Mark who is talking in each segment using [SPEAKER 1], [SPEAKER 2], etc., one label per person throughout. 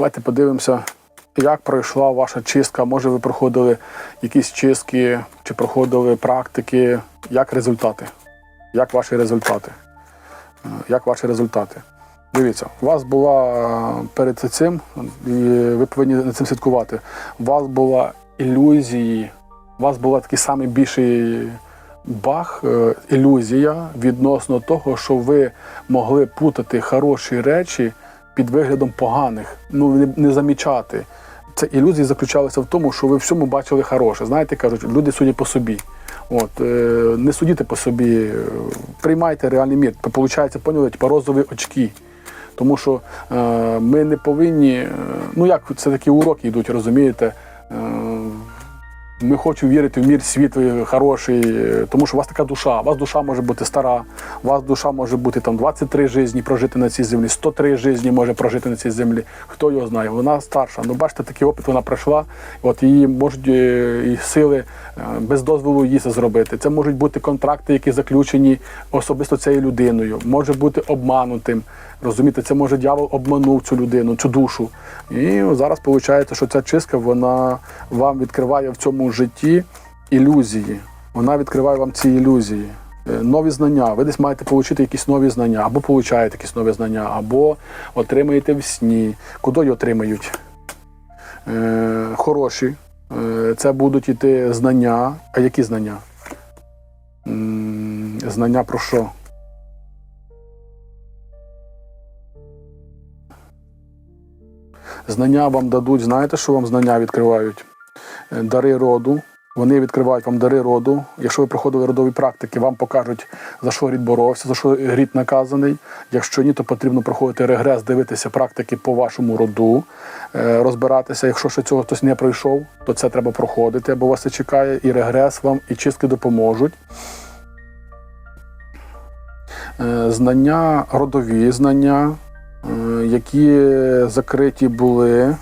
[SPEAKER 1] Давайте подивимося, як пройшла ваша чистка. Може, ви проходили якісь чистки чи проходили практики. Як результати? Як ваші результати? Як ваші результати? Дивіться, у вас була е, перед цим, і ви повинні над цим слідкувати. У вас була ілюзії, у вас була такий самий більший бах, е, ілюзія відносно того, що ви могли путати хороші речі під виглядом поганих, ну не, не замічати. Це ілюзії заключалися в тому, що ви всьому бачили хороше. Знаєте, кажуть, люди судять по собі. От, е, не судіть по собі, е, приймайте реальний мір. Получається, поняли, типу розові очки. Тому що е, ми не повинні, е, ну як це такі уроки йдуть, розумієте? Е, ми хочемо вірити в мір світлий, хороший, е, тому що у вас така душа. У вас душа може бути стара, у вас душа може бути там 23 житті прожити на цій землі, 103 житті може прожити на цій землі. Хто його знає? Вона старша. Ну, бачите, такий опит вона пройшла. От її можуть е, і сили е, без дозволу її це зробити. Це можуть бути контракти, які заключені особисто цією людиною, може бути обманутим. Розумієте, це може дьявол обманув цю людину, цю душу. І зараз виходить, що ця чистка вона вам відкриває в цьому житті ілюзії. Вона відкриває вам ці ілюзії. Е, Нові знання. Ви десь маєте отримати якісь нові знання, або получаєте якісь нові знання, або отримаєте в сні. Куди отримають? Е, хороші. Е, це будуть іти знання. А які знання? Знання про що? Знання вам дадуть, знаєте, що вам знання відкривають? Е, Дари роду. Вони відкривають вам дари роду. Якщо ви проходили родові практики, вам покажуть, за що рід боровся, за що рід наказаний. Якщо ні, то потрібно проходити регрес, дивитися практики по вашому роду, е, розбиратися. Якщо ще цього хтось не пройшов, то це треба проходити, бо вас це чекає. І регрес вам, і чистки допоможуть. Е, Знання, родові знання, які закриті були,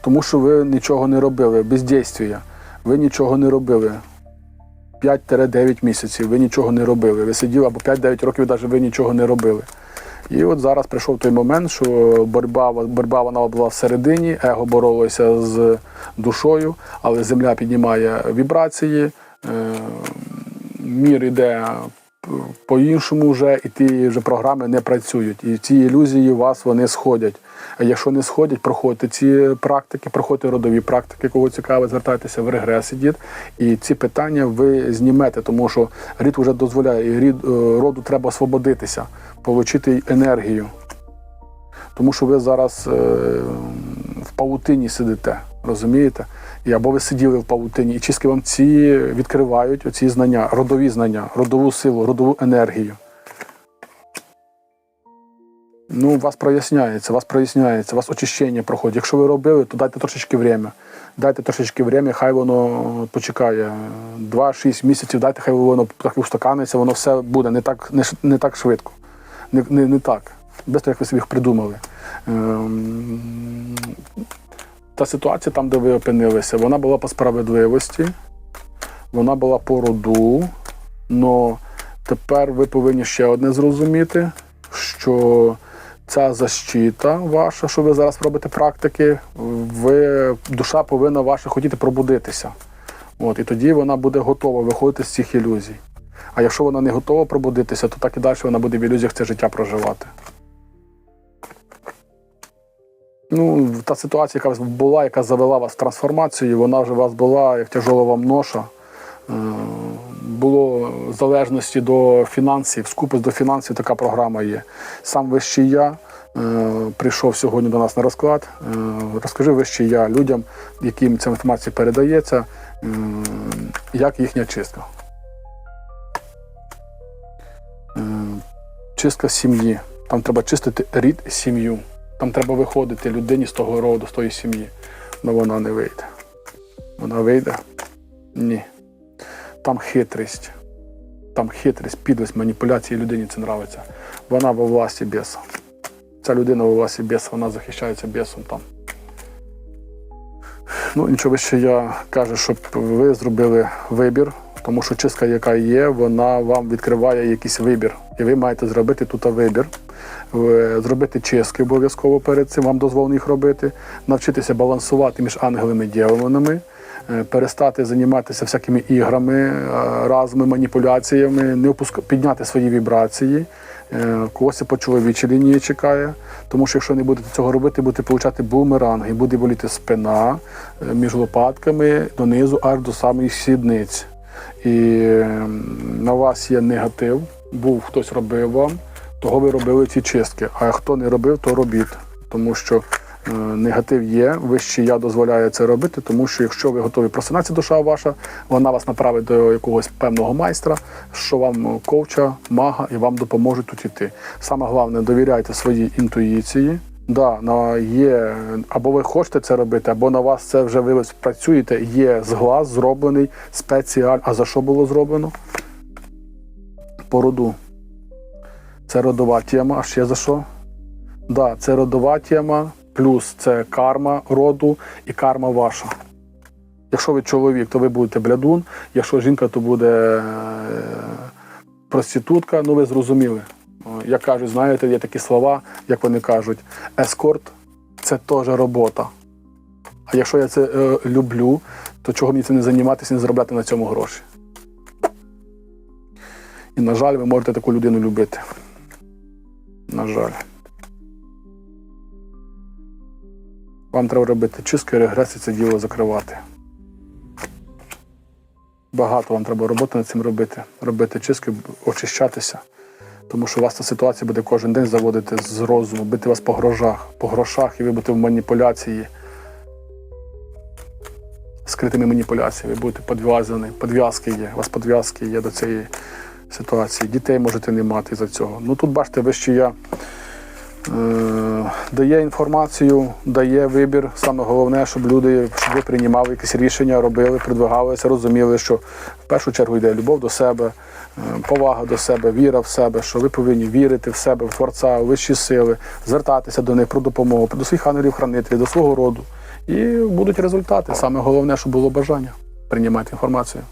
[SPEAKER 1] тому що ви нічого не робили, бездействія. Ви нічого не робили. 5-9 місяців ви нічого не робили. Ви сиділи або 5-9 років, навіть ви нічого не робили. І от зараз прийшов той момент, що боротьба, боротьба вона була всередині, его боролося з душою, але земля піднімає вібрації, е, мір іде по-іншому вже, і ті вже програми не працюють. І ці ілюзії у вас вони сходять. А якщо не сходять, проходьте ці практики, проходьте родові практики, кого цікавить, звертайтеся в регрес ідіть. І ці питання ви знімете, тому що рід вже дозволяє, і рід, е, роду треба освободитися, отримати енергію. Тому що ви зараз е, в павутині сидите, розумієте? І або ви сиділи в павутині, і чистки вам ці відкривають оці знання, родові знання, родову силу, родову енергію. Ну, вас проясняється, вас проясняється, у вас очищення проходить. Якщо ви робили, то дайте трошечки время. Дайте трошечки время, хай воно почекає. 2-6 місяців, дайте, хай воно трохи устаканиться, воно все буде не так, не, не так швидко. Не, не, не так. Без того, як ви собі їх придумали. Ем, та ситуація там, де ви опинилися, вона була по справедливості, вона була по роду. але тепер ви повинні ще одне зрозуміти, що ця защита ваша, що ви зараз робите практики, ви, душа повинна ваша хотіти пробудитися. От, і тоді вона буде готова виходити з цих ілюзій. А якщо вона не готова пробудитися, то так і далі вона буде в ілюзіях це життя проживати. Ну, та ситуація, яка була, яка завела вас в трансформацію, вона вже у вас була як тяжола вам ноша. Е, Було в залежності до фінансів, скупець до фінансів така програма є. Сам вищий я е, прийшов сьогодні до нас на розклад. Е, Розкажи вищий я людям, яким ця інформація передається, як їхня чистка. Чистка сім'ї. Там треба чистити рід сім'ю. Там треба виходити людині з того роду, з тої сім'ї. Але вона не вийде. Вона вийде? Ні. Там хитрість. Там хитрість, підлість, маніпуляції людині це нравиться. Вона во власті біса. Ця людина во власті біса, вона захищається бісом там. Ну, нічого ще я кажу, щоб ви зробили вибір Тому що чистка, яка є, вона вам відкриває якийсь вибір. І ви маєте зробити тут вибір, зробити чистки обов'язково перед цим, вам дозволено їх робити, навчитися балансувати між ангелами і дьяволами, е, перестати займатися всякими іграми, е, разами, маніпуляціями, не опуск... підняти свої вібрації. Е, Когось по чоловічій лінії чекає, тому що якщо не будете цього робити, будете получати бумеранг і буде боліти спина між лопатками донизу аж до самих сідниць. І ем, на вас є негатив, був хтось робив вам, того ви робили ці чистки. А хто не робив, то робіть. Тому що е, негатив є, вище я дозволяю це робити, тому що якщо ви готові просинатися душа ваша, вона вас направить до якогось певного майстра, що вам коуча, мага, і вам допоможуть тут іти. Саме головне, довіряйте своїй інтуїції. Да, на є, або ви хочете це робити, або на вас це вже ви працюєте. Є зглаз зроблений спеціально. А за що було зроблено? По роду. Це родова тема. А ще за що? Да, це родова тема, плюс це карма роду і карма ваша. Якщо ви чоловік, то ви будете блядун, якщо жінка, то буде е, проститутка, ну ви зрозуміли. Як кажуть, знаєте, є такі слова, як вони кажуть, ескорт це теж робота. А якщо я це е, люблю, то чого мені це не займатися, не заробляти на цьому гроші? І, на жаль, ви можете таку людину любити. На жаль. Вам треба робити чистки, регрес і це діло закривати. Багато вам треба роботи над цим робити. Робити чистки, очищатися. Тому що вас ця ситуація буде кожен день заводити з розуму, бити вас по грошах, по грошах і ви будете в маніпуляції. Скритими маніпуляціями, ви будете підв'язані, підв'язки є, у вас підв'язки є до цієї ситуації. Дітей можете не мати за цього. Ну тут бачите, вище я дає інформацію, дає вибір. Саме головне, щоб люди, щоб приймали якісь рішення, робили, продвигалися, розуміли, що в першу чергу йде любов до себе, е, повага до себе, віра в себе, що ви повинні вірити в себе, в Творця, у вищі сили, звертатися до них про допомогу, до своїх ангелів-хранителів, до свого роду. І будуть результати. Саме головне, щоб було бажання приймати інформацію.